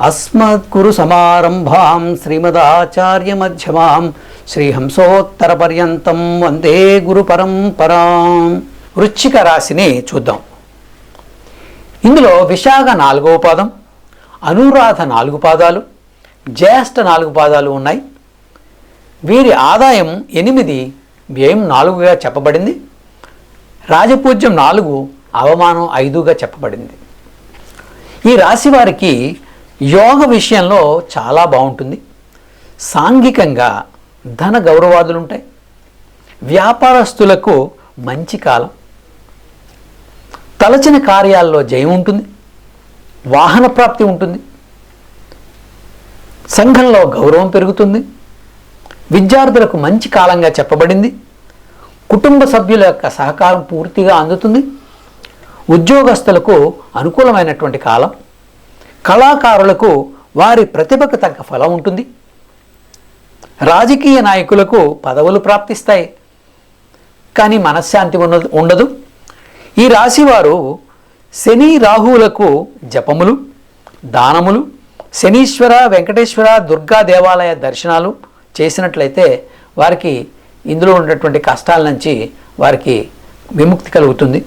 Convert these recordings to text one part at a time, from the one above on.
అస్మద్గురు సమారంభాం శ్రీమదాచార్యమధ్యమాం శ్రీహంసోత్తరపర్యంతం వందే గురు పరంపరాం వృశ్చిక రాశిని చూద్దాం. ఇందులో విశాఖ నాలుగవ పాదం అనురాధ నాలుగు పాదాలు జ్యేష్ఠ నాలుగు పాదాలు ఉన్నాయి. వీరి ఆదాయం ఎనిమిది వ్యయం నాలుగుగా చెప్పబడింది. రాజపూజ్యం నాలుగు అవమానం ఐదుగా చెప్పబడింది. ఈ రాశి వారికి యోగ విషయంలో చాలా బాగుంటుంది. సాంఘికంగా ధన గౌరవాదులు ఉంటాయి వ్యాపారస్తులకు మంచి కాలం. తలచిన కార్యాల్లో జయం ఉంటుంది. వాహన ప్రాప్తి ఉంటుంది. సంఘంలో గౌరవం పెరుగుతుంది. విద్యార్థులకు మంచి కాలంగా చెప్పబడింది. కుటుంబ సభ్యుల యొక్క సహకారం పూర్తిగా అందుతుంది. ఉద్యోగస్తులకు అనుకూలమైనటువంటి కాలం. కళాకారులకు వారి ప్రతిభకు తగ్గ ఫలం ఉంటుంది. రాజకీయ నాయకులకు పదవులు ప్రాప్తిస్తాయి. కానీ మనశ్శాంతి ఉన్న ఉండదు. ఈ రాశివారు శని రాహువులకు జపములు దానములు శనీశ్వర వెంకటేశ్వర దుర్గా దేవాలయ దర్శనాలు చేసినట్లయితే వారికి ఇందులో ఉన్నటువంటి కష్టాల నుంచి వారికి విముక్తి కలుగుతుంది.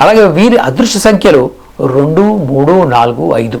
అలాగే వీరి అదృష్ట సంఖ్యలు రెండు మూడు నాలుగు ఐదు.